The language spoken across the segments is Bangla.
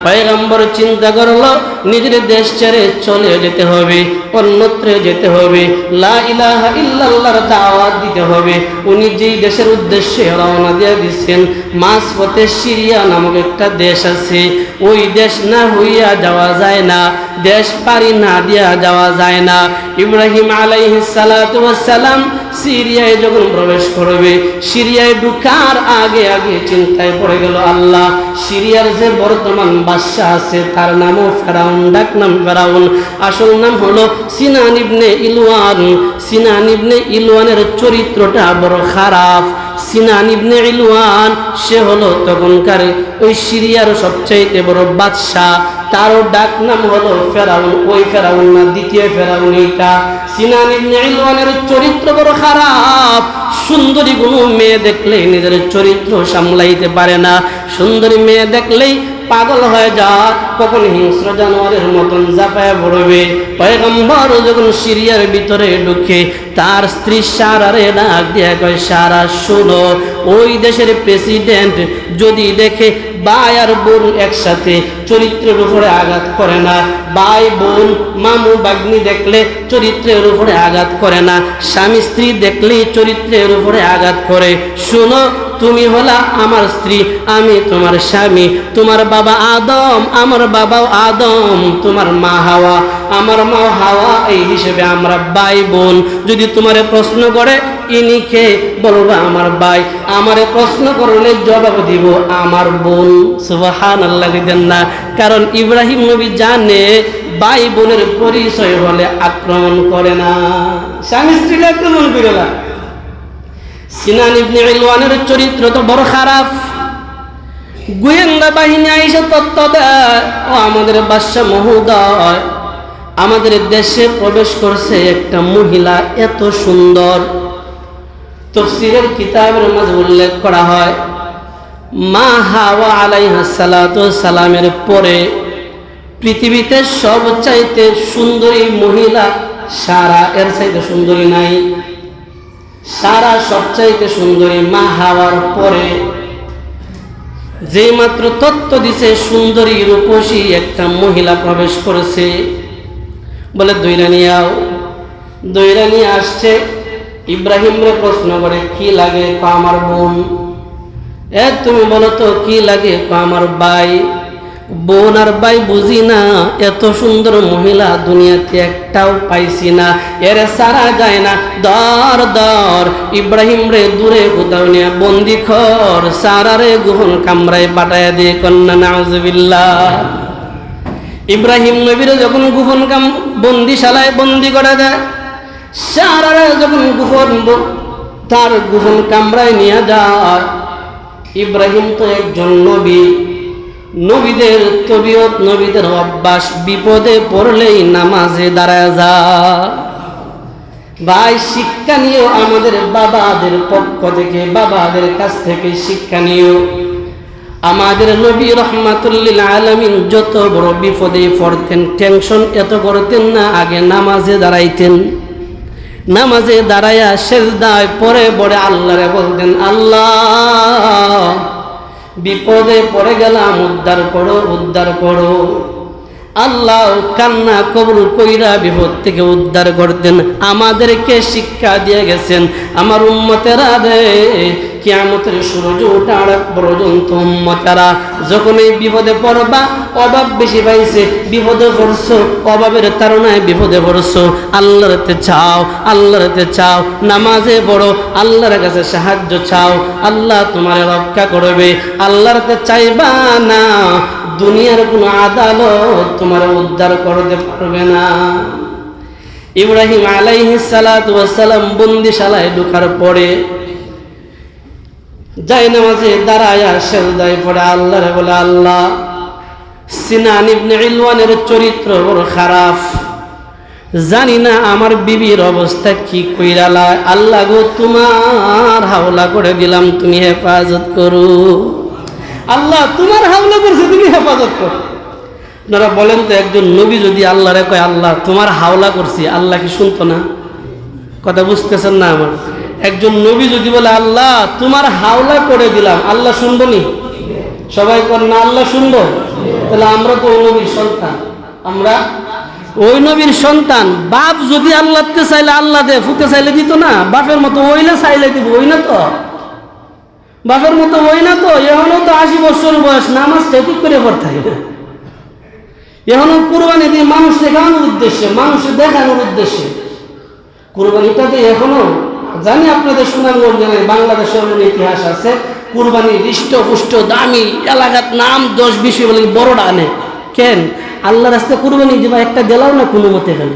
পয়গম্বর চিন্তা করল নিজের দেশ ছেড়ে চলে যেতে হবে, অন্যত্রে যেতে হবে। দিতে হবে। উনি যেই দেশের উদ্দেশ্যে রওনা দিয়ে দিচ্ছেন মাঝ পথে সিরিয়া নামক একটা দেশ আছে। ওই দেশ না হইয়া যাওয়া যায় না, দেশ পারি না দিয়া যাওয়া যায় না। ইব্রাহিম আলাইহিস সালাতু সালাম সিরিয়ায় যখন প্রবেশ করবে, সিরিয়ায় ঢুকার আগে আগে চিন্তায় পড়ে গেল আল্লাহ, সিরিয়ার যে বর্তমান বাদশাহ আছে তার নামও ফেরাউন ডাক নাম ফেরাউন। আসল নাম হলো সিনান ইবনে ইলওয়ান। সিনান ইবনে ইলওয়ানের চরিত্রটা বড় খারাপ। সিনান ইবনে ইলওয়ান, সে হলো তখনকার ওই সিরিয়ার সবচাইতে বড় বাদশাহ। তারও ডাক নাম হলো ফেরাউন। ওই ফেরাউন না, দ্বিতীয় ফেরাউন এইটা। সিনান ইবনে ইলওয়ানের চরিত্র বড় খারাপ। সুন্দরী কোনো মেয়ে দেখলে নিজের চরিত্র সামলাইতে পারে না। সুন্দরী মেয়ে দেখলেই পাগল হয়ে যা, কখন হিংস্র জানোয়ারের মতন জাপায় পড়বে পয়গম্বর যখন সিরিয়ার ভিতরে ঢুকে, তার স্ত্রী সারারে ডাক দিয়ে কয়, সারা, শুনো, ওই দেশের প্রেসিডেন্ট যদি দেখে বা আর বোন একসাথে চরিত্রের উপরে আঘাত করে না। ভাই, বোন, মামু বাগ্নি দেখলে চরিত্রের উপরে আঘাত করে না। স্বামী, স্ত্রী দেখলেই চরিত্রের উপরে আঘাত করে। শুনো, তুমি হলা আমার স্ত্রী, আমি তোমার স্বামী। তোমার বাবা আদম, আমার বাবাও আদম, তোমার মা হাওয়া। আমার মা হাওয়া, এই হিসেবে আমরা ভাই, বোন। যদি তোমারে প্রশ্ন করে, ইনি কে? বলবা আমার ভাই। আমারে প্রশ্ন করলে জবাব দিব আমার বোন। সুবাহান আল্লাহ না। কারণ ইব্রাহিম নবী জানে ভাই বোনের পরিচয় হলে আক্রমণ করে না। স্বামী স্ত্রীকে আক্রমণ করে না। সিনান ইবনে ইলওয়ানের চরিত্র তো বড় খারাপ। গোয়েন্দা বাহিনী আইসে তত্ত্ব দেয়, ও আমাদের বাদশা মহোদয়, আমাদের দেশে প্রবেশ করছে একটা মহিলা এত সুন্দর। তফসিরের কিতাবের মাঝে উল্লেখ করা হয় মা হাওয়া সালামের পরে পৃথিবীতে সবচাইতে সুন্দরী মহিলা সারা, এর চাইতে সুন্দরী নাই। সারা সবচাইতে সুন্দরী মা হাওয়ার পরে যে মাত্র তত্ত্ব দিছে সুন্দরী রূপসী একটা মহিলা প্রবেশ করেছে, বলে, দৈরা নিয়ে আও। আসছে। ইব্রাহিমরে প্রশ্ন করে, কি লাগে? আমার বোন। এ, তুমি বলো তো, কি লাগে? আমার ভাই। বোন আর ভাই বুঝি না, এত সুন্দর মহিলা দুনিয়াতে একটাও পাইছি না। এর সারা যায় না, দর দর। ইব্রাহিম রে দূরে কোথাও নিয়ে বন্দি খর সারা রে গুহন কামরায় পাঠায় দিয়ে কন্যা নাজবিল্লা ইব্রাহিম নবীরে যখন গুহন কাম, বন্দিশালায় বন্দি করে দেয় সারারে যখন গুহন তার গুহন কামরায় নিয়ে যায় ইব্রাহিম তো একজন নবী। নবীদের তবিয়ত, নবীদের অভ্যাস, বিপদে পড়লেই নামাজে দাঁড়ায় যা ভাই, শিক্ষা নিয়েও আমাদের বাবাদের পক্ষ থেকে, বাবাদের কাছ থেকে শিক্ষা নিয়েও আমাদের নবী রহমাতুল্লিল আলমিন যত বড় বিপদে পড়তেন, টেনশন এত করতেন না, আগে নামাজে দাঁড়াইতেন। নামাজে দাঁড়াইয়া সেজদায় পরে পরে আল্লাহরে বলতেন, আল্লাহ, বিপদে পড়ে গেলাম, উদ্ধার করো উদ্ধার করো। আল্লাহ কান্না কবুল কইরা বিপদ থেকে উদ্ধার করতেন। আমাদেরকে শিক্ষা দিয়ে গেছেন, আমার উম্মতেরা রে কিয়ামতের সূর্য ওঠার পর্যন্ত উম্মতেরা যখন এই বিপদে পড়বা, অভাব বেশি পাইছে, বিপদে পড়ছো, অভাবের তারণায় বিপদে পড়ছো। আল্লাহরতে চাও আল্লাহরতে চাও, নামাজে পড়ো, আল্লাহর কাছে সাহায্য চাও, আল্লাহ তোমার রক্ষা করবে। আল্লাহরতে চাইবা না, দুনিয়ার কোনো আদালত তোমার উদ্ধার করতে পারবে না। ইব্রাহিম আলাইহি সালাম বন্দিশালায় ঢোকার পরে যাই নামাজে দাঁড়ায়া সেজদায় পড়ে আল্লাহ রে বলে আল্লাহ। সিনান ইবনে ইলওয়ানের চরিত্র বড় খারাপ। জানি না আমার বিবির অবস্থা কি কইরালা আল্লাহ গো, তোমার হাওলা করে দিলাম, তুমি হেফাজত করো। আল্লাহ, তোমার হাওলা করছে, তুমি হেফাজত করো। আপনারা বলেন তো, একজন নবী যদি আল্লাহরে কয়, আল্লাহ, তোমার হাওলা করছি, আল্লাহ কি শুনতো না? কথা বুঝতেছেন না আমার। একজন নবী যদি বলে, আল্লাহ, তোমার হাওলা করে দিলাম। আল্লাহ শুনব শুনবনি সবাই কর না, আল্লাহ শুনব। তাহলে আমরা তো ওই নবীর সন্তান। আমরা ওই নবীর সন্তান। বাপ যদি আল্লাহতে চাইলে আল্লাহ দে ফুতে চাইলে দিত না। বাপের মতো ওই না চাইলে দিব, ওই না তো? বাপের মতো ওই না তো? এখনও তো আশি বছর বয়স, নামাজ ঠিক করে পড়তে থাকে এখনও কুরবানি দিয়ে মানুষ দেখানোর উদ্দেশ্যে মানুষ দেখানোর উদ্দেশ্যে। কুরবানিটাতে এখনও জানি আপনাদের সুনামগঞ্জে নাই বাংলাদেশের অন্য ইতিহাস আছে। কুরবানি হৃষ্ট, পুষ্ট, দামি এলাকার নাম দশ বিষয় বলে বড়টা আনে কেন? আল্লাহ রাস্তায় কুরবানি দিবা একটা দিলাও না কোনো মতে গেল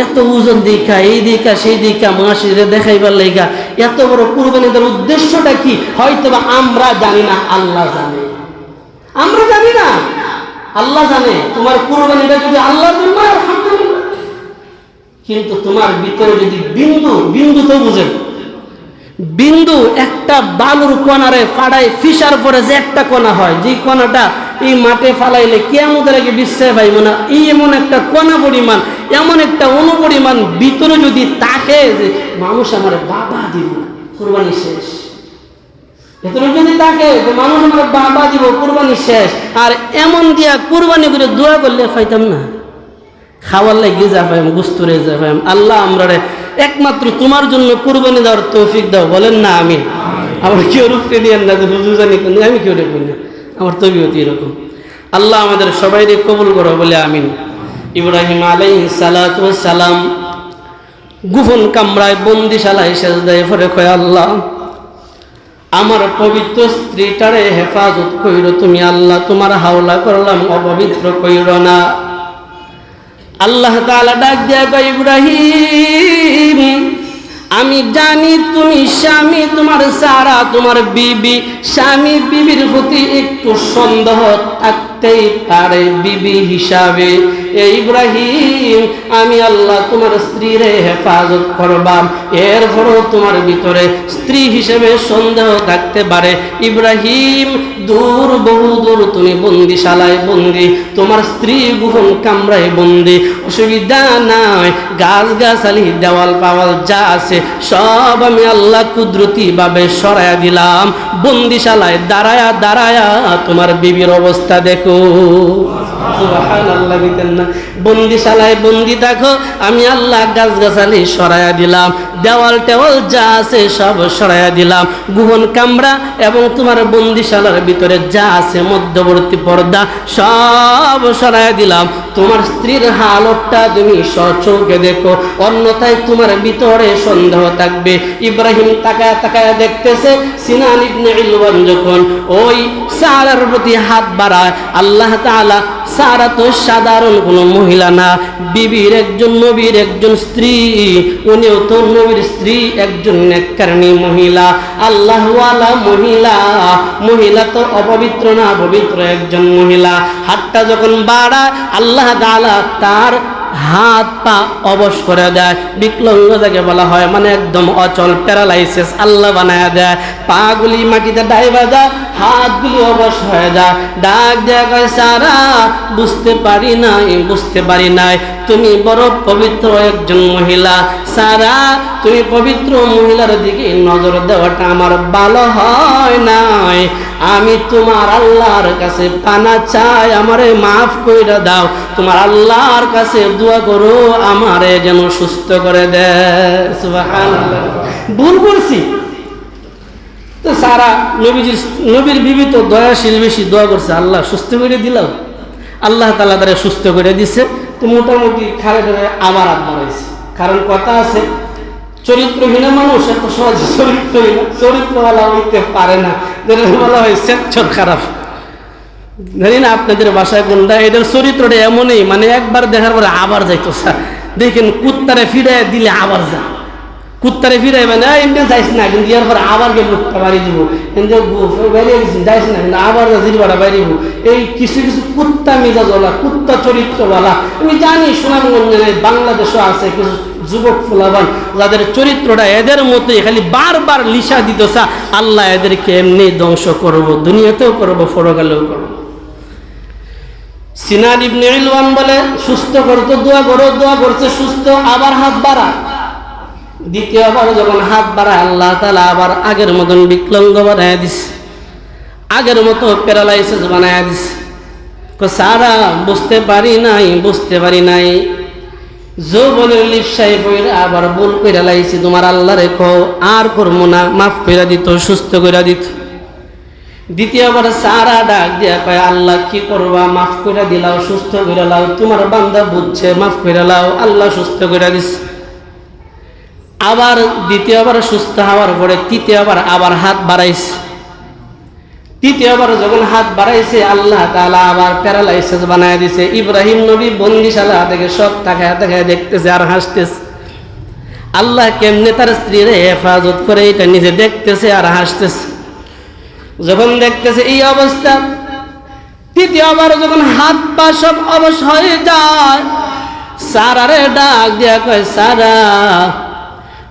এত ওজন দেখা এই দেখা সেই দেখা মাসিরে দেখাইবার লেগা এত বড় কুরবানিদের উদ্দেশ্যটা কি? হয়তো বা আমরা জানি না, আল্লাহ জানে। আমরা জানি না। আল্লাহ জানে। তোমার কুরবানিটা যদি আল্লাহর জন্য আলহামদুলিল্লাহ। কিন্তু তোমার ভিতরে যদি বিন্দু বিন্দু তো বুঝেন বিন্দু একটা বালুর কণারে ফাড়ায় ফিসার পরে যে একটা কণা হয়, যে কণাটা এই মাঠে ফালাইলে কেমন আগে বিশ্বাস পাইব না এই এমন একটা কণা পরিমাণ, এমন একটা অনুপরিমাণ ভিতরে যদি তাকে যে মানুষ আমার বাবা দিব, কোরবানি শেষ। ভেতরে যদি থাকে যে মানুষ আমার বাবা দিব, কোরবানি শেষ। আর এমন দিয়া কোরবানি করে দোয়া করলে ফাইতাম না। খাওয়ার যা পাইম, গুস্তুরে যা পাইম। আল্লাহ আমরা রে একমাত্র তোমার জন্য কুরবানি দেওয়ার তৌফিক দাও। বলেন না আমি আমার কেউ রূপকে দিয়ে না যে জানি কোন, আমি কেউ রেখি না। আমার তবিয়ত এরকম। আল্লাহ আমাদের সবাইকে কবুল করো বলে আমিন। ইব্রাহিম আলাই সালাত সালাম গুফন কামরায় বন্দিশালায় দেয় ফরে কয়, আল্লাহ, আমার পবিত্র স্ত্রীটারে হেফাজত কইর তুমি, আল্লাহ, তোমার হাওলা করলাম, অপবিত্র কইর না। আল্লাহ তালা ডাক দিয়া কয়, ইব্রাহিম, আমি জানি তুমি স্বামী, তোমার সারা তোমার বিবি, স্বামী, বিবির প্রতি একটু সন্দেহ থাকতেই পারে বিবি হিসাবে, এ ইব্রাহিম, আমি আল্লাহ তোমার স্ত্রীরে হেফাজত করবাম। এরপরও তোমার ভিতরে। স্ত্রী হিসেবে সন্দেহ থাকতে পারে। ইব্রাহিম, দূর, বহু দূর তুমি বন্দিশালায় বন্দি। তোমার স্ত্রী গুহন কামরায় বন্দি। অসুবিধা নাই গাছ গাছালি দেওয়াল পাওয়াল যা আছে, সব আমি আল্লাহ কুদরতি ভাবে সরাইয়া দিলাম। বন্দিশালায় দাঁড়ায়া দাঁড়ায়া তোমার বিবির অবস্থা দেখো। বন্দিশালায় বন্দি দেখো আমি আল্লাহ গাছ গাছালি সরাইয়া দিলাম। দেওয়াল টেওয়াল যা আছে সব সরাইয়া দিলাম। গুহন কামরা এবং তোমার বন্দিশালার ভিতরে যা আছে, মধ্যবর্তী পর্দা সব সরাইয়া দিলাম। তোমার স্ত্রীর হালতটা তুমি সচোখে দেখো। অন্যথায় তোমার ভিতরে সন্দেহ থাকবে। ইব্রাহিম তাকায় তাকায় দেখতেছে, সিনান ইবনে ইলওয়ান যখন ওই সারার প্রতি হাত বাড়ায় আল্লাহ তাআলা সারা তো সাধারণ কোনো মহিলা না। বিবির একজন, নবীর একজন স্ত্রী, উনিও তো নবীর স্ত্রী, একজন নেককারণী মহিলা। আল্লাহওয়ালা মহিলা মহিলা তো অপবিত্র না, পবিত্র একজন মহিলা। হাতটা যখন বাড়ায়, আল্লাহ তাআলা তার হাত পা অবশ করে দেয়। বিকলঙ্গ যাকে বলা হয় মানে একদম অচল, প্যারালাইসিস, আল্লাহ বানায় দেয়। পাগুলি মাটিতে ডাইবা যায় হাতগুলি অবশ হয়ে যায়। ডাক দেয়া সারা, বুঝতে পারি নাই, বুঝতে পারি নাই। তুমি বড় পবিত্র একজন মহিলা। সারা, তুমি পবিত্র মহিলার দিকে নজর দেওয়াটা আমার ভালো হয় নাই। আমি তোমার আল্লাহর কাছে পানা চাই, আমারে মাফ কইরা দাও। তোমার আল্লাহর কাছে দোয়া করো, আমারে যেন সুস্থ করে দেয়। ভুল করছি। তো সারা নবীজির নবীর বিবি তো দয়াশীল বেশি দোয়া করছে, আল্লাহ, সুস্থ করে দিলাম। আল্লাহ তালা তারা সুস্থ করে দিছে। তো মোটামুটি খালে ধরে আবার হাত বাড়াইছে কারণ কথা আছে, চরিত্রহীন মানুষ এত সহজে চরিত্রহীন চরিত্রওয়ালা হইতে পারে না। যেটা বলা হয় সেচ্ছর খারাপ। জানি না আপনাদের বাসায় কোনটা এদের চরিত্রটা এমনই মানে একবার দেখার পরে আবার যাইতো, স্যার। দেখেন কুত্তারে ফিরে দিলে আবার যা কুত্তারে ফিরাই মানে এমনি যাইস না, কিন্তু ইয়ার পরে আবার গিয়ে মুখটা বাড়ি দিব। কিন্তু গেছি যাইস না, কিন্তু আবার জিরবাটা বাড়িব এই, কিছু কিছু কুত্তা মেজাজওয়ালা, কুত্তা চরিত্রওয়ালা, আমি জানি সুনামগঞ্জে বাংলাদেশও আছে কিছু যুবক ফুলাবান যাদের চরিত্রটা এদের মতোই, খালি বারবার লিসা দিতেছা, আল্লাহ এদেরকে এমনি ধ্বংস করব, দুনিয়াতেও করব ফরকালেও করব। সিনান ইবনে ইলওয়ান বলে, সুস্থ করতো দোয়া করো, দোয়া করছে সুস্থ, আবার হাত বাড়া। দ্বিতীয়বার যখন হাত বাড়ায়, আল্লাহ তালা আবার আগের মতন বিকলঙ্গ বানায় দিছে। আগের মতো প্যারালাইসিস বানায় দিছে। সারা বুঝতে পারি নাই, বুঝতে পারি নাই। যৌবনের লিপসাই পইরা আবার ভুল কইরা লাইছি, তোমার আল্লাহ রেখো আর করব না, মাফ কইরা দিত, সুস্থ কইরা দিত। দ্বিতীয়বার সারা ডাক দিয়া কয়, আল্লাহ কি করবা, মাফ কইরা দিলাও, সুস্থ কইরা লাও, তোমার বান্দা বুঝছে, মাফ কইরা লাও, আল্লাহ সুস্থ কইরা দিস আবার দ্বিতীয়বার সুস্থ হওয়ার পরে তৃতীয়বার আবার হাত বাড়াইছে। তৃতীয়বার যখন হাত বাড়াইছে, আল্লাহ তালা আবার প্যারালাইসিস বানায় দিছে। ইব্রাহিম নবী বন্দিশালা থেকে সব তাকায় তাকায় দেখতেছে আর হাসতেছে। আল্লাহ কেমনে তার স্ত্রীর হেফাজত করে এটা নিজে দেখতেছে আর হাসতেছে। যখন দেখতেছে এই অবস্থা, তৃতীয়বার যখন হাত পা সব অবশ হয়ে যায়, সারারে ডাক দিয়া কয়, সারা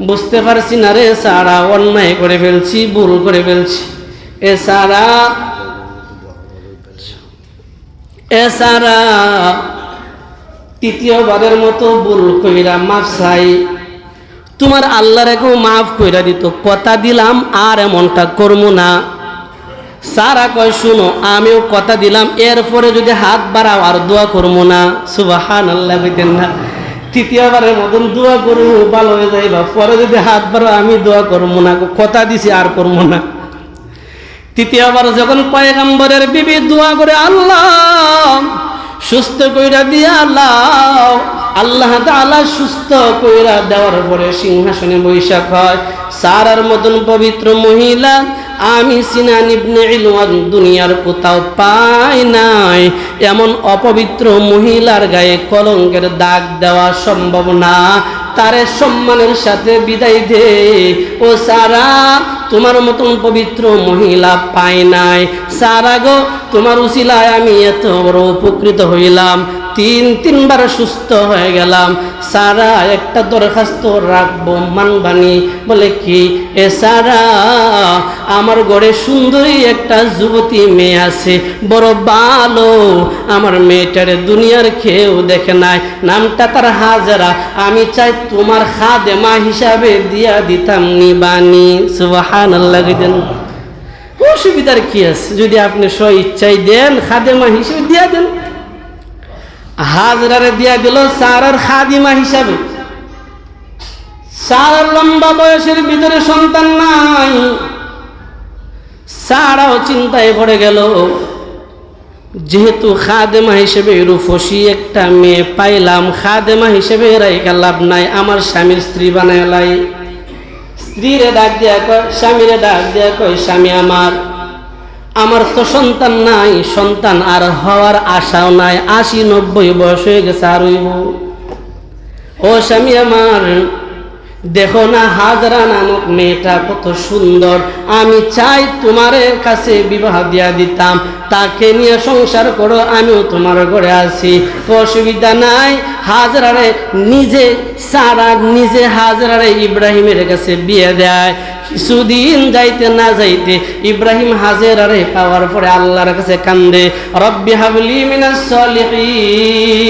বুঝতে পারছি না রে, সারা অন্যায় করে ফেলছি, ভুল করে ফেলছি। এ সারা এ সারা, তৃতীয়বারের মতো ভুল কইরা মাফ চাই। তোমার আল্লাহ রেখেও মাফ কইরা দিত, কথা দিলাম আর এমনটা করব না। সারা কয়, শুনো, আমিও কথা দিলাম, এরপরে যদি হাত বাড়াও আর দোয়া করব না। সুবাহান আল্লাহ না। তৃতীয়বারের মতন দোয়া করু, ভালো হয়ে যাইবা পরে যদি হাত বারো আমি দোয়া করব না। কথা দিছি, আর করব না। তৃতীয়বার যখন পয়গম্বরের বিবি দোয়া করে, আল্লাহ সুস্থ কইরা দিয়া আল্লাহ আল্লাহ তাআলা সুস্থ কইরা দেওয়ার পরে সিংহাসনে বৈশাখ হয়। সারার মতন পবিত্র মহিলা, আমি সিনান ইবনে ইলওয়ান দুনিয়ার কোথাও পাই নাই। এমন অপবিত্র মহিলার গায়ে কলঙ্কের দাগ দেওয়া সম্ভব না। তারে সম্মানের সাথে বিদায় দে। ও সারা তোমার মতন পবিত্র মহিলা পায় নাই। সারা গো, তোমার উশিলায় আমি এত বড় উপকৃত হইলাম। তিন, তিনবার সুস্থ হয়ে গেলাম। সারা একটা দরখাস্ত রাখব মানবানি। বলে কি? এ সারা, আমার ঘরে সুন্দরী একটা যুবতী মেয়ে আছে, বড় ভালো। আমার মেয়েটারে দুনিয়ার খেয়েও দেখে নাই। নামটা তার হাজারা। আমি চাই তোমার খাদেমা হিসাবে দিয়া দিতাম নিবানি। সুবাহান দেন? অসুবিধার কি আছে? যদি আপনি স্ব ইচ্ছাই দেন, খাদেমা হিসেবে দিয়া দেন। হাজরারে দিয়া দিল সারার খাদিমা হিসাবে। সারার লম্বা বয়সের ভিতরে সন্তান নাই। সারাও চিন্তায় পড়ে গেল। যেহেতু খাদেমা হিসেবে রূপসী একটা মেয়ে পাইলাম, খাদেমা হিসেবে রাইকা লাভ নাই, আমার স্বামীর স্ত্রী বানায় লাই। স্ত্রীরে ডাক দিয়া কয়, স্বামীরে ডাক দিয়া কয়, স্বামী আমার। আমার তো সন্তান নাই, সন্তান আর হওয়ার আশাও নাই। আশি নব্বই বয়স হয়ে গেছে আর ও স্বামী আমার দেখো না হাজরা নামক মেয়েটা কত সুন্দর। আমি চাই তোমার কাছে বিবাহ দিয়া দিতাম। তাকে নিয়ে সংসার করো, আমিও তোমার ঘরে আছি। অসুবিধা নাই, হাজরারে নিজে সারা, নিজে হাজরারে ইব্রাহিমের কাছে বিয়ে দেয়। কিছুদিন যাইতে না যাইতে ইব্রাহিম হাজেরারে পাওয়ার পরে আল্লাহর কাছে কান্দে, রব্বি হাবলি মিনাস সলিহিন।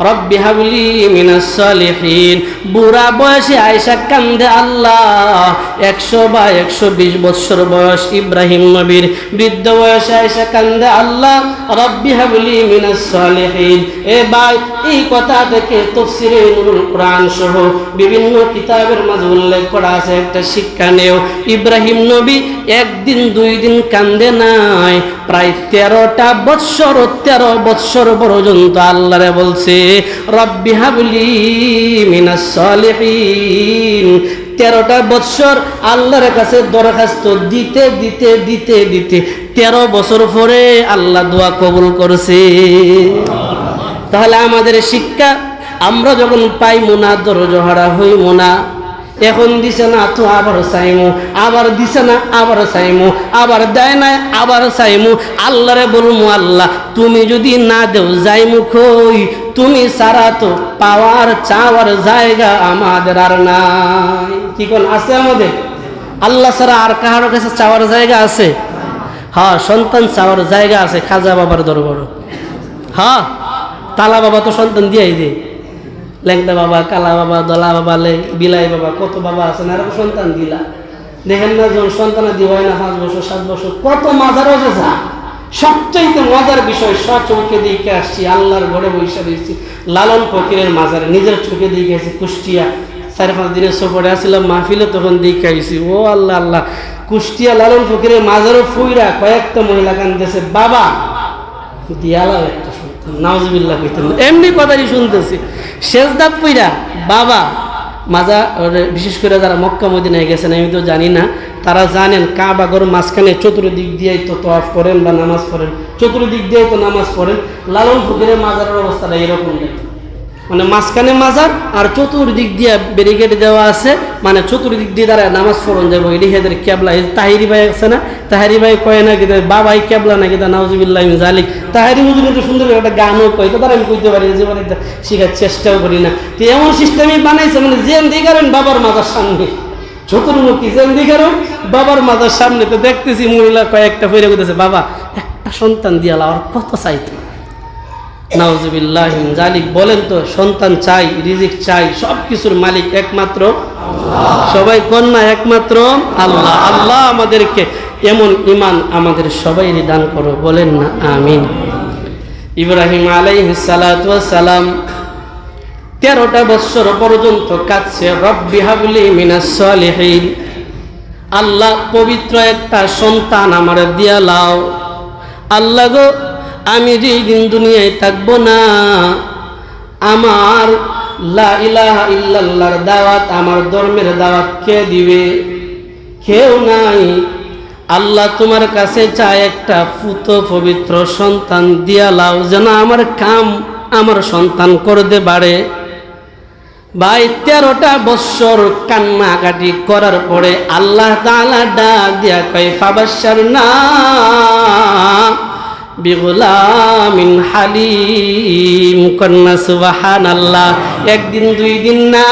রব্বি হাবলি মিনাস সলিহিন। বুড়া বয়সে আয়সা কান্দে আল্লাহ। একশো বা একশো বিশ বৎসর বয়স ইব্রাহিম নবীর। বৃদ্ধ বয়সে আয়সা কান্দে আল্লাহ। রব্বি হাবলি মিনাস সলিহিন। এ ভাই, এই কথা থেকে তফসিরে নুরুল কোরআন সহ বিভিন্ন কিতাবের মাঝে উল্লেখ করা আছে একটা শিক্ষা নেও। ইব্রাহিম নবী একদিন দুই দিন কান্দে নাই। প্রায় তেরোটা বৎসর, তেরো বৎসর পর্যন্ত আল্লাহরে বলছে রব্বি হাবলি মিনাস তেরোটা বৎসর আল্লাহর কাছে দরখাস্ত দিতে দিতে দিতে দিতে তেরো বছর পরে আল্লাহ দোয়া কবুল করছে। তাহলে আমাদের শিক্ষা, আমরা যখন পাই মোনা দরজহারা হই না এখন দিছে না, তো আবার চাইমু, আবার দিছে না, আবার চাইমু, আবার দেয় না আবার চাইমু। আল্লাহরে বলমু, আল্লাহ, তুমি যদি না দেও, যাইমু কই? তুমি সারা তো পাওয়ার, চাওয়ার জায়গা আমাদের আর নাই। কি কোন আছে আমাদের? আল্লাহ ছাড়া আর কাহার কাছে চাওয়ার জায়গা আছে? হ্যাঁ সন্তান চাওয়ার জায়গা আছে, খাজা বাবার দরবার। হ্যাঁ তালা বাবা তো সন্তান দিয়াই দে ল্যাংদা বাবা, কালা বাবা, দলা বাবা বিলাই বাবা, কত বাবা আছে না? এরকম সন্তান দিলা। দেখেন না, যখন সন্তানাদি হয় না, পাঁচ বছর, সাত বছর, কত মাজারও যে যা। সবচাইতে মজার বিষয় স চোখে দিকে আসছি, আল্লাহর ঘরে বৈশা দিয়েছি লালন ফকিরের মাজারে, নিজের চোখে দিকে আসছি, কুষ্টিয়া। চার পাঁচ দিনের সফরে আসছিলাম, মাহফিলে তখন দিকে আইছি ও আল্লাহ আল্লাহ। কুষ্টিয়া লালন ফকিরের মাজারও ফুইরা কয়েকটা মহিলা কান্দেছে বাবা, দিয়ালাও একটা। সন্তান কইতেন। এমনি কথাই শুনতেছি। শেষদাত পুইরা বাবা, মাজা বিশেষ করে যারা মক্কা, মদিনায় গেছেন, আমি তো জানি না, তারা জানেন কাবাগর মাঝখানে চতুর্দিক দিয়েই তো তফ করেন বা নামাজ পড়েন। চতুর্দিক দিয়েই তো নামাজ পড়েন। লালন ফকিরের মাজারের অবস্থাটা এরকম মানে মাঝখানে মাজার আর চতুর্দিক দিয়ে ব্যারিকেড দেওয়া আছে। মানে চতুর্দিক দিয়ে দ্বারা নামাজ পড়ন যাব। এটি হেদের ক্যাবলা। তাহিরি ভাই আছে না? তাহারি ভাই কয় না কিন্তু বাবাই ক্যাবলা নাকি তা নাউজুবিল্লাহ জালিক। তাহারি হুজুর কিন্তু সুন্দর একটা গানও কয়। তো তারা আমি কইতে পারি জীবনে এটা শেখার চেষ্টাও করি না। তো এমন সিস্টেমই বানাইছে মানে যে দিকারেন বাবার মাজার সামনে। চতুর্মুখী যে দিকারও বাবার মাজার সামনে। তো দেখতেছি মহিলা কয়েকটা ফিরে করতেছে বাবা, একটা সন্তান দিয়ালা আর কত চাইতো? নাউজুবিল্লাহ জালিক বলেন তো, সন্তান চাই, রিজিক চাই সব কিছুর মালিক একমাত্র সবাই কন্যা একমাত্র আল্লাহ? আল্লাহ আমাদেরকে এমন ইমান আমাদের সবাই দান করো, বলেন না, আমিন। ইব্রাহিম আলাইহি সালাম তেরোটা বৎসর পর্যন্ত কাঁদছে, রব্বি হাবলি মিনাস সালিহিন। আল্লাহ পবিত্র একটা সন্তান আমার দিয়া লাও। আল্লাহ গো আমি যেই দিন দুনিয়ায় থাকব না, আমার লা ইল্লাল্লাহর দাওয়াত, আমার ধর্মের দাওয়াত কে দিবে? কেউ নাই। আল্লাহ তোমার কাছে চায় একটা পুত পবিত্র সন্তান দিয়া লাও, যেন আমার কাম আমার সন্তান করতে পারে। ভাই, তেরোটা বৎসর কান্নাকাটি করার পরে আল্লাহ তাআলা ডাক দিয়া কয় ফাবাসার না বিগুলামিন হালিম কন্যা সুবাহান আল্লাহ একদিন, দুই দিন না,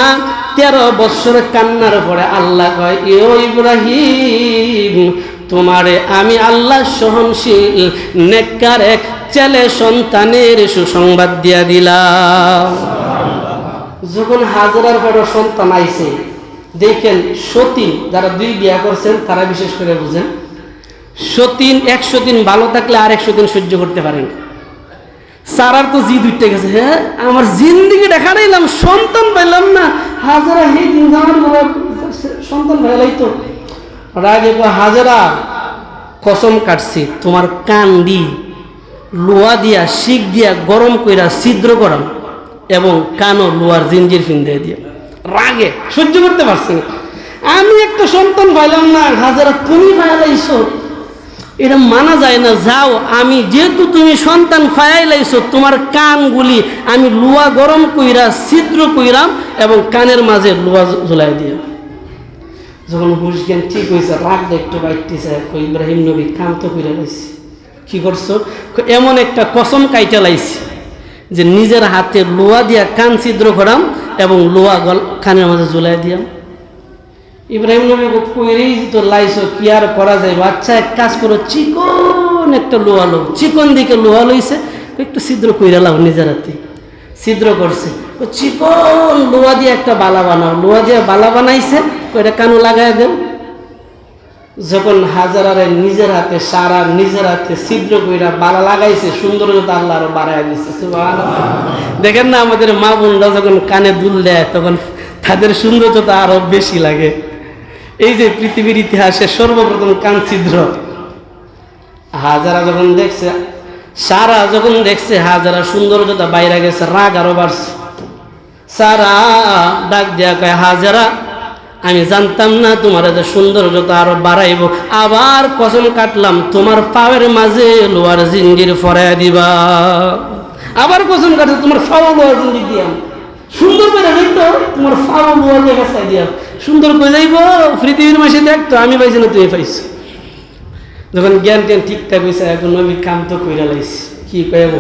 তেরো বৎসর কান্নার পরে আল্লাহ কয় ইও ইব্রাহিম, তোমারে আমি আল্লাহ সহনশীল, নেককার এক ছেলে সন্তানের সুসংবাদ দিয়া দিলাম। যখন হাজারার বড় সন্তান আইছে, দেখেন সতী যারা দুই বিয়া করছেন, তারা বিশেষ করে বুঝেন সতীন একশো দিন ভালো থাকলে আর একশো দিন সহ্য করতে পারেন সারার তো জি দুইটা গেছে হ্যাঁ? আমার জিন্দিগি দেখা নিলাম সন্তান পাইলাম না। হাজারা হে সন্তান পাইলাই তো। রাগে হাজারা, কসম কাটছি, তোমার কান দি লোহা দিয়া শিক দিয়া, গরম কইরা ছিদ্র করাম এবং কানও লোহার জিঞ্জির ফিন্দে দিয়া রাগে, সহ্য করতে পারছি না। আমি একটা সন্তান পাইলাম না, হাজারা তুমি পাইলাইছো এটা মানা যায় না, যাও, আমি যেহেতু তুমি সন্তান ফায়াইলাইছো, তোমার কানগুলি আমি লুয়া গরম কইরা, ছিদ্র কইরাম এবং কানের মাঝে লুয়া ঝুলাই দিয়ে। যখন হুশ জ্ঞান ঠিক হয়েছে রাগ একটু বাইতেছে ইব্রাহিম নবী, কাম তো কইরা লাইছি। কি করছ? এমন একটা কসম কাইটা লাইছি যে নিজের হাতে লোয়া দিয়া কান ছিদ্র করাম এবং লোয়া গল কানের মাঝে ঝুলাই দিয়াম। ইব্রাহিম নবী কইরেই তো লাইছো, কি আর করা যায়? বাচ্চা, এক কাজ করো, চিকন একটা লোহা লো চিকন দিকে লোহা লইছে একটু ছিদ্র কইরা লাও নিজের হাতে। ছিদ্র করছে। চিকন লোহা দিয়ে একটা বালা বানাও। লোহা দিয়ে বালা বানাইছে ওইটা কানু লাগাই দেন যখন হাজারারে নিজের হাতে, সারা নিজের হাতে ছিদ্র কইরা বালা লাগাইছে, সৌন্দর্যতা আল্লাহ আরও বাড়াই দিচ্ছে। দেখেন না আমাদের মা বোনরা যখন কানে দুল দেয়, তখন তাদের সৌন্দর্যতা আরও বেশি লাগে। এই যে পৃথিবীর ইতিহাসে সর্বপ্রথম কান ছিদ্র হাজারা যখন দেখছে, সারা যখন দেখছে, হাজারা সৌন্দর্যতা বাইরে গেছে, রাগ আরও বাড়ছে। সারা ডাক দেয়া কয়, হাজারা, আমি জানতাম না তোমার যে সৌন্দর্যতা আরও বাড়াইব। আবার কসম কাটলাম, তোমার পায়ের মাঝে লোয়ার জিঞ্জির ফরাই দিবা। আবার কসম কাটছে তোমার ফাও লোয়ার জিঞ্জির দিয়াম সুন্দর করে দেখতো, তোমার ফাও লোয়ার লেখা দিয়াম সুন্দর করে যাইব, পৃথিবীর মাসে দেখতো আমি পাইছি না তুমি পাইছো। যখন জ্ঞান জ্ঞান ঠিকঠাক হয়েছে এখন নবী কাম তো কইরা লাইছি। কি কইব?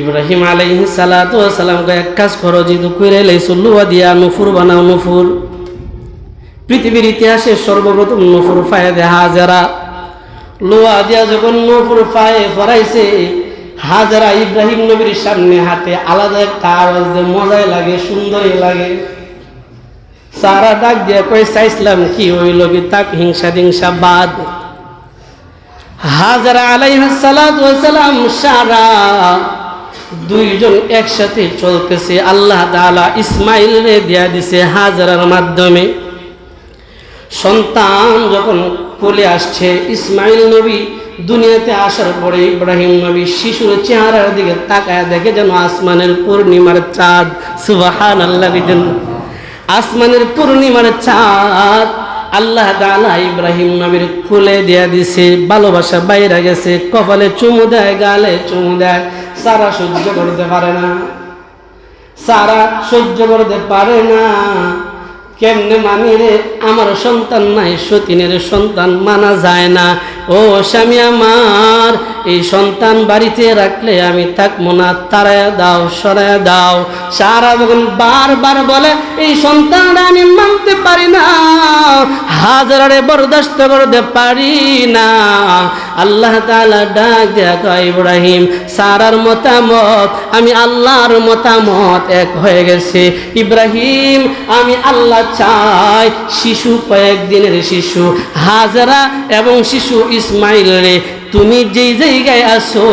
ইব্রাহিম আলাইহি সালাতু সালাম এক কাজ করো, যেহেতু কইরা লাইছো, লুয়া দিয়া নফুর বানাও নফুর। পৃথিবীর ইতিহাসে সর্বপ্রথম নফুর ফায়েদে হাজারা। লোয়া দিয়া যখন নফুর ফায়ে ফরাইছে হাজারা ইব্রাহিম নবীর সামনে হাতে আলাদা একটা আওয়াজ দিয়ে, মজাই লাগে, সুন্দরই লাগে। সারা ডাক দিয়ে কই চাইছিলাম কি হইল কি তাক হিংসা দিংসা বাদ। হাজারা আলাইহাসালাম সারা দুইজন একসাথে চলতেছে, আল্লাহ তাআলা ইসমাইল রে দিয়া দিছে হাজারার মাধ্যমে। সন্তান যখন কোলে আসছে, ইসমাইল নবী দুনিয়াতে আসার পরে ইব্রাহিম নবী শিশুর চেহারার দিকে তাকায় দেখে যেন আসমানের পূর্ণিমার চাঁদ। সুবাহান আল্লাহ আসমানের পূর্ণিমার চাঁদ। আল্লাহ তাআলা ইব্রাহিম নবীর খুলে দিয়া দিছে, ভালোবাসা বাইরে গেছে, কপালে চুমু দেয়, গালে চুমু দেয়। সারা সহ্য করতে পারে না। সারা সহ্য করতে পারে না। কেমনে মানি রে, আমার সন্তান নাই, সতীনের সন্তান মানা যায় না। ও স্বামী আমার এই সন্তান বাড়িতে রাখলে আমি থাকব না, তারায় দাও, সরায় দাও। সারা বারবার বলে, এই সন্তান আমি মানতে পারি না হাজারে বরদাস্ত করতে পারি না। আল্লাহ তাআলা ডাক কয়, ইব্রাহিম, সারার মতামত, আমি আল্লাহর মতামত এক হয়ে গেছে। ইব্রাহিম, আমি আল্লাহ চাই শিশু কয়েকদিনের শিশু, হাজারা এবং শিশু ইসমাইল রে তুমি যেই জায়গায় আসো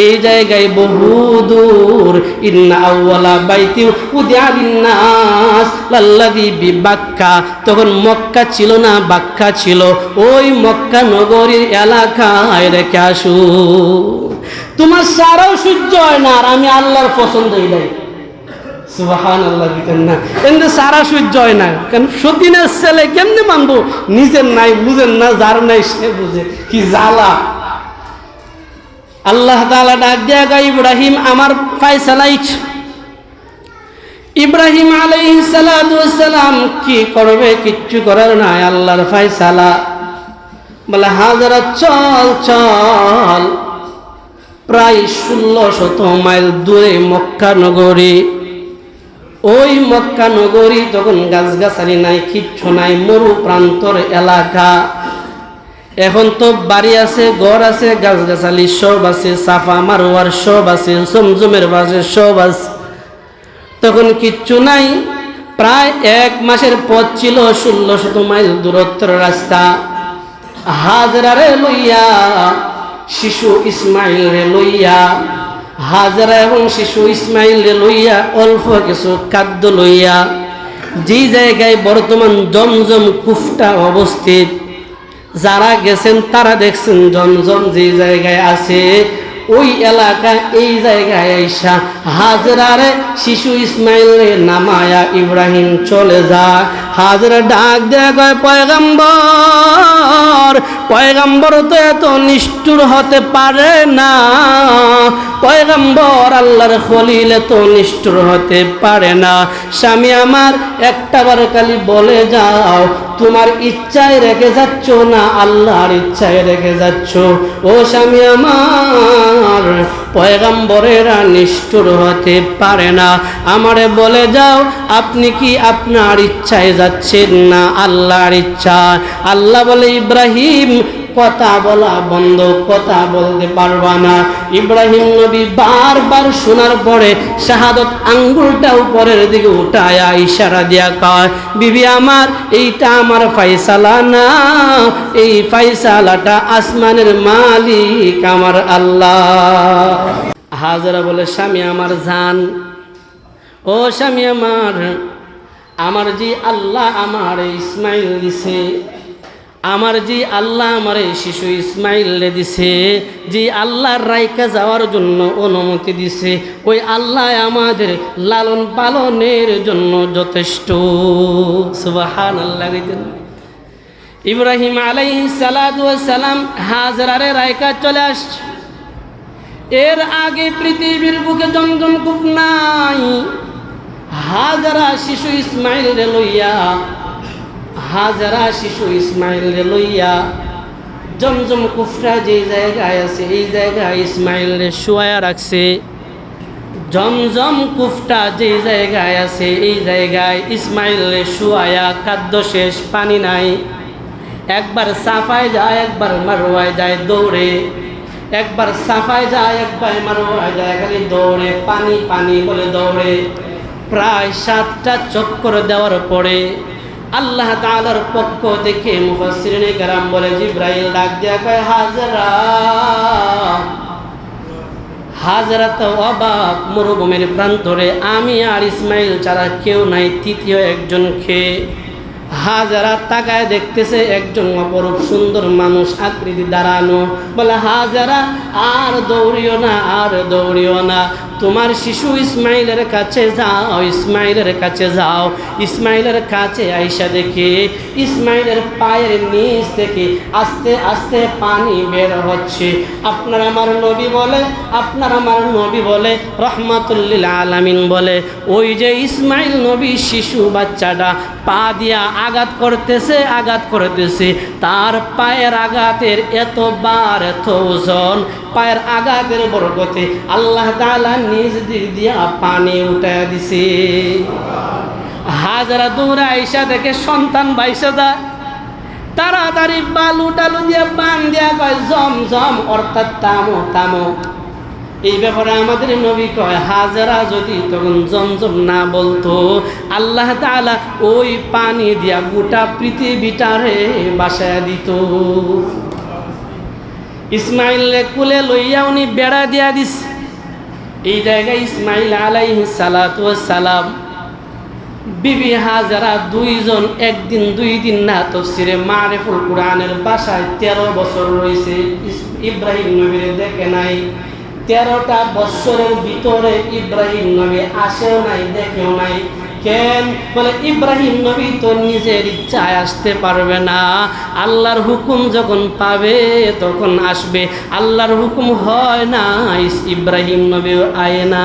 এই জায়গায় বহু দূর। ইন্না আউওয়ালা বাইতি উদিয়া লিন্নাস লাল্লাযী বিবাক্কা। তখন মক্কা ছিল না, বাক্কা ছিল। ওই মক্কা নগরীর এলাকায় রেখে আসো। তোমার সারাও সহ্য হয় না, আর আমি আল্লাহর পছন্দই নাই। না। সারা সহ্য হয় না। সতীনের ছেলে মানবো? নিজের নাই, বুঝেন না, যার নাই সে বুঝে। কি জ্বালা। আল্লাহ তাআলা ডাক দিয়া, গা ইব্রাহিম, আমার ফায়সালাইছ ইব্রাহিম সালাতু সালাম কি করবে? কিচ্ছু করার নাই, আল্লাহর ফায়সালা। বলে, হাজারা, চল চল। প্রায় ষোলো শত মাইল দূরে মক্কা নগরী। ওই মক্কা নগরী তখন গাছগাছালি নাই, কিচ্ছু নাই মরু প্রান্তর এলাকা। এখন তো বাড়ি আছে, ঘর আছে, গাছগাছালি সব আছে সাফা মারোয়ার সব আছে, জমজমের বাসে সব আছে। তখন কিচ্ছু নাই। প্রায় এক মাসের পথ ছিল ষোলো শত মাইল দূরত্বের রাস্তা। হাজরারে লইয়া, শিশু ইসমাইল রে লইয়া হাজারা এবং শিশু ইসমাইল লইয়া অল্প কিছু খাদ্য লইয়া যেই জায়গায় বর্তমান জমজম কুফটা অবস্থিত, যারা গেছেন তারা দেখছেন জমজম যে জায়গায় আছে, ওই এলাকা এই জায়গায় আইসা হাজরারে শিশু ইসমাইল নামায়া ইব্রাহিম চলে যায় হাজরা ডাক দেয়া পয়গাম্বর পয়গাম্বর তো এত নিষ্ঠুর হতে পারে না। পয়গাম্বর আল্লাহর খলিল এত নিষ্ঠুর হতে পারে না। স্বামী আমার একটা বার খালি বলে যাও, তোমার ইচ্ছায় রেখে যাচ্ছ না আল্লাহর ইচ্ছায় রেখে যাচ্ছ? ও স্বামী আমার, পয়গাম্বরেরা নিষ্ঠুর হতে পারে না। আমারে বলে যাও, আপনি কি আপনার ইচ্ছায় যাচ্ছেন না আল্লাহর ইচ্ছা আল্লাহ বলে, ইব্রাহিম কথা বলা বন্ধ, কথা বলতে পারবা না। ইব্রাহিম নবী বারবার শোনার পরে শাহাদত আঙ্গুলটা উপরের দিকে উঠায়া ইশারা দিয়া কয়, বিবি আমার, এইটা আমার ফাইসালা না। এই ফাইসালাটা আসমানের মালিক আমার আল্লাহ। হাজারা বলে, স্বামী আমার জান, ও স্বামী আমার আমার যে আল্লাহ আমার ইসমাইল দিছে আমার যে আল্লাহ আমার শিশু ইসমাইলে দিছে, যে আল্লাহর রাইকা যাওয়ার জন্য অনুমতি দিছে, ওই আল্লাহ আমাদের লালন পালনের জন্য যথেষ্ট। সুবাহান আল্লাহ ইব্রাহিম আলাই সালাম হাজারে রায়কা চলে আসছে। এর আগে পৃথিবীর বুকে জমজম কূপ নাই। হাজারা শিশু ইসমাইল লইয়া হাজারা শিশু ইসমাইল রে লইয়া জমজম কুফরা যে জায়গায় আছে, এই জায়গায় ইসমাইল রে শুয়ায়া রাখছে। জমজম কুফটা যে জায়গায় আছে, এই জায়গায় ইসমাইল রে শুয়ায়া খাদ্য শেষ, পানি নাই। একবার সাফায় যায়, একবার মারোয়ায় যায় দৌড়ে। একবার সাফায় যায়, একবার মারোয়ায় যায়, খালি দৌড়ে, পানি পানি বলে দৌড়ে। প্রায় সাতটা চক্কর দেওয়ার পরে আল্লাহ তালার পক্ষ থেকে মুফাসসিরিনে কারাম বলে জিব্রাইল ডাক দিয়া কয়, হাজরা হাজরা তো অবাক মরুভূমির প্রান্তরে আমি আর ইসমাইল ছাড়া কেউ নাই, তৃতীয় একজন খেয়ে হাজারা তাকায় দেখতেছে একজন অপরূপ সুন্দর মানুষ আকৃতি দাঁড়ানো। বলে, হাজারা, আর দৌড়িও না, আর দৌড়িও না তোমার শিশু ইসমাইলের কাছে যাও, ইসমাইলের কাছে যাও। ইসমাইলের কাছে আইসা দেখে, ইসমাইলের পায়ের নিচ থেকে আস্তে আস্তে পানি বের হচ্ছে। আপনার আমার নবী বলে, আপনার আমার নবী বলে রহমাতুল্লিল আলামিন বলে, ওই যে ইসমাইল নবী শিশু বাচ্চাটা পা দিয়া আঘাত করতেছে আঘাত করতেছে, তার পায়ের আঘাতের এত বার এত ওজন পায়ের আঘাতের বরগতে আল্লাহ তাআলা নিজ দিয়া পানি উঠা দিছে। হাজারা দৌড়া আইসা দেখে সন্তান বাইসা যায়। তাড়াতাড়ি বালু টালু দিয়ে বান দিয়া কয়, জম জম, অর্থাৎ তামো তামো। এই ব্যাপারে আমাদের নবী কয়, হাজারা যদি তখন জমজম না বলতো, আল্লাহ তাআলা ওই পানি দিয়া গোটা পৃথিবীটারে বাসায় দিত। ইসমাইল কুলে লইয়া উনি বেড়া দিয়া দিস। এই জায়গায় ইসমাইল আলাইহি সালাতু সালাম বিবি হাজারা দুইজন একদিন দুই দিন না তফসিরে মারেফুল কোরআনের বাসায় তেরো বছর রয়েছে। ইব্রাহিম নবীরে দেখে নাই, তেরোটা বৎসরের ভিতরে ইব্রাহিম নবী আসেও নাই, দেখেও নাই। কেন বলে, ইব্রাহিম নবী তো নিজের ইচ্ছায় আসতে পারবে না। আল্লাহর হুকুম যখন পাবে, তখন আসবে। আল্লাহর হুকুম হয় না ইব্রাহিম নবী আয় না।